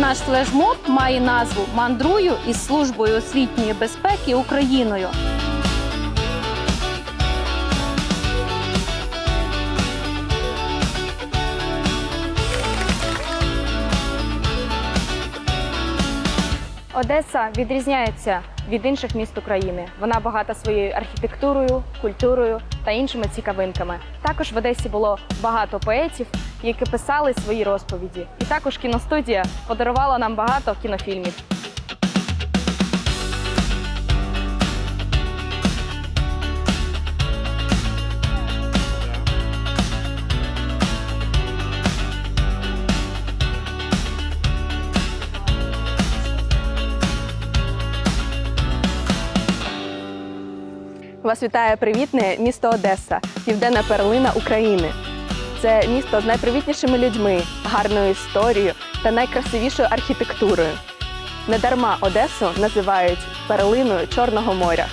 наш флешмоб має назву Мандрую із службою освітньої безпеки Україною. Одеса відрізняється від інших міст України. Вона багата своєю архітектурою, культурою та іншими цікавинками. Також в Одесі було багато поетів, які писали свої розповіді. І також кіностудія подарувала нам багато кінофільмів. Вас вітає привітне місто Одеса, південна перлина України. Це місто з найпривітнішими людьми, гарною історією та найкрасивішою архітектурою. Недарма Одесу називають перлиною Чорного моря.